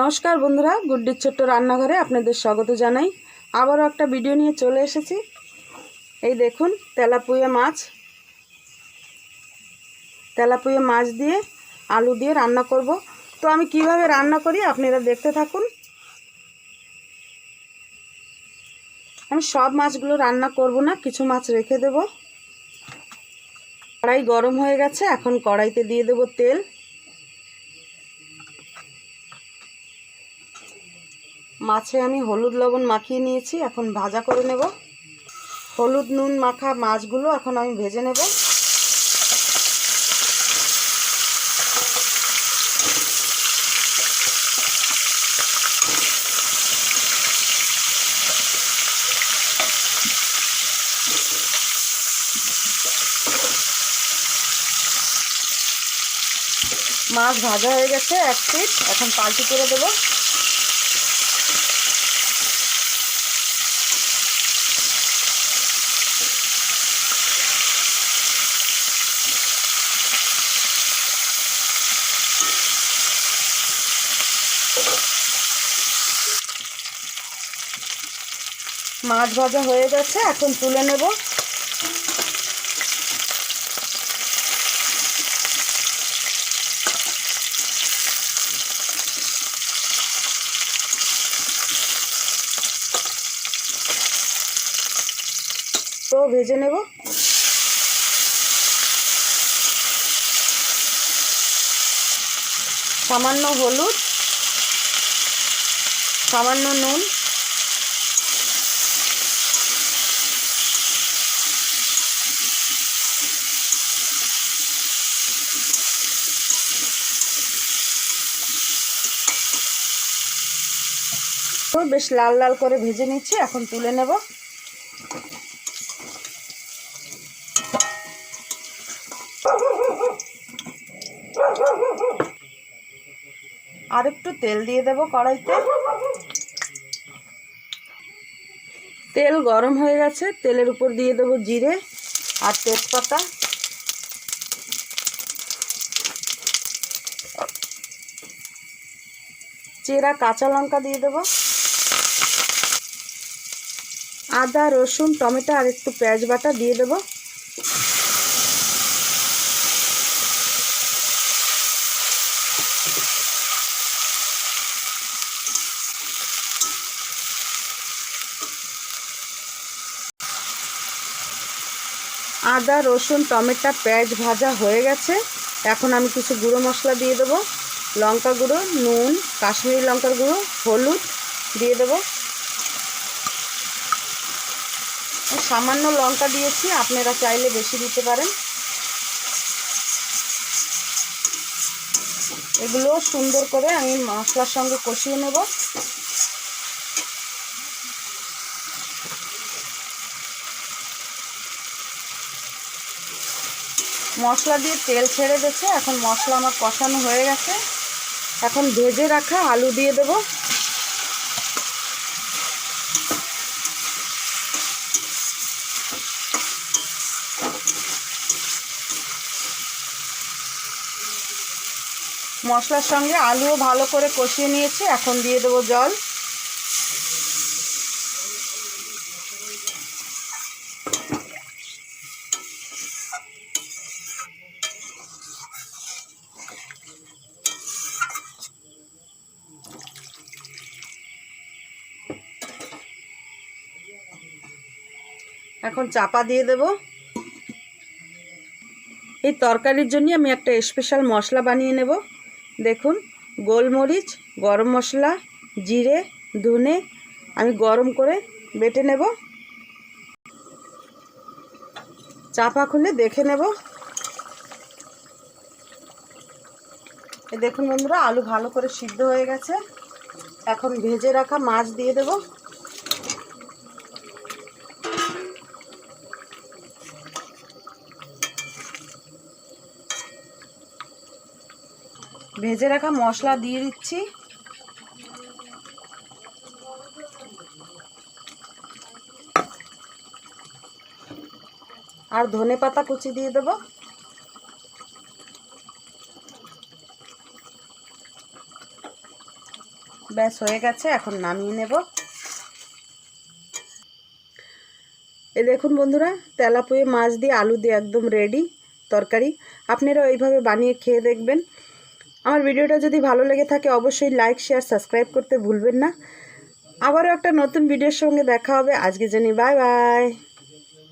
নমস্কার বন্ধুরা, গুড্ডির ছোট্ট রান্নাঘরে আপনাদের স্বাগত জানাই। আবারও একটা ভিডিও নিয়ে চলে এসেছি। এই দেখুন, তেলাপুয়া মাছ। তেলাপুয়া মাছ দিয়ে আলু দিয়ে রান্না করব। তো আমি কীভাবে রান্না করি আপনারা দেখতে থাকুন। আমি সব মাছগুলো রান্না করব না, কিছু মাছ রেখে দেব। কড়াই গরম হয়ে গেছে, এখন কড়াইতে দিয়ে দেব তেল। মাছে আমি হলুদ লবণ মাখিয়ে নিয়েছি, এখন ভাজা করে নেব। হলুদ, নুন মাখা মাছগুলো এখন আমি ভেজে নেব। মাছ ভাজা হয়ে গেছে, এক পিট এখন পাল্টি করে দেবো। মাছ ভাজা হয়ে গেছে এখন তুলে নেব। তো ভেজে নেব। সামান্য হলুদ সামান্য নুন। বেশ লাল লাল করে ভেজে নিচ্ছি, এখন তুলে নেব। আর একটু তেল দিয়ে দেব কড়াইতে। তেল গরম হয়ে গেছে, তেলের উপর দিয়ে দেব জিরে আর তেজপাতা। চেরা কাঁচা লঙ্কা দিয়ে দেব। আদা, রসুন, টমেটো আর একটু পেঁয়াজ বাটা দিয়ে দেব। আদা, রসুন, টমেটো, পেঁয়াজ ভাজা হয়ে গেছে। এখন আমি কিছু গুঁড়ো মশলা দিয়ে দেবো। লঙ্কা গুঁড়ো, নুন, কাশ্মীরি লঙ্কার গুঁড়ো, হলুদ দিয়ে দেব। সামান্য লঙ্কা দিয়েছি, আপনারা চাইলে বেশি দিতে পারেন। এগুলো সুন্দর করে আমি মশলার সঙ্গে কষিয়ে নেব। মশলা দিয়ে তেল ছেড়ে দিচ্ছে এখন মশলা আমার কষানো হয়ে গেছে। এখন ভেজে রাখা আলু দিয়ে দেব। মশলার সঙ্গে আলুও ভালো করে কষিয়ে নিয়েছি। এখন দিয়ে দেবো জল। এখন চাপা দিয়ে দেব। এই তরকারির জন্য আমি একটা স্পেশাল মশলা বানিয়ে নেব। দেখুন, গোলমরিচ, গরম মশলা, জিরে, ধনে, আমি গরম করে বেটে নেব। চাপা খুলে দেখে নেব। দেখুন বন্ধুরা, আলু ভালো করে সিদ্ধ হয়ে গেছে। এখন ভেজে রাখা মাছ দিয়ে দেবো। ভেজে রাখা মশলা দিয়ে দিচ্ছি। আর ধনে পাতা কুচি দিয়ে দেবো। ব্যাস, হয়ে গেছে, এখন নামিয়ে নেব। এ দেখুন বন্ধুরা, তেলাপুয়ে মাছ দিয়ে আলু দিয়ে একদম রেডি তরকারি। আপনারা এইভাবে বানিয়ে খেয়ে দেখবেন। আমার ভিডিওটা যদি ভালো লেগে থাকে, অবশ্যই লাইক শেয়ার সাবস্ক্রাইব করতে ভুলবেন না। আবারও একটা নতুন ভিডিওর সঙ্গে দেখা হবে। আজকে জানি বাই বাই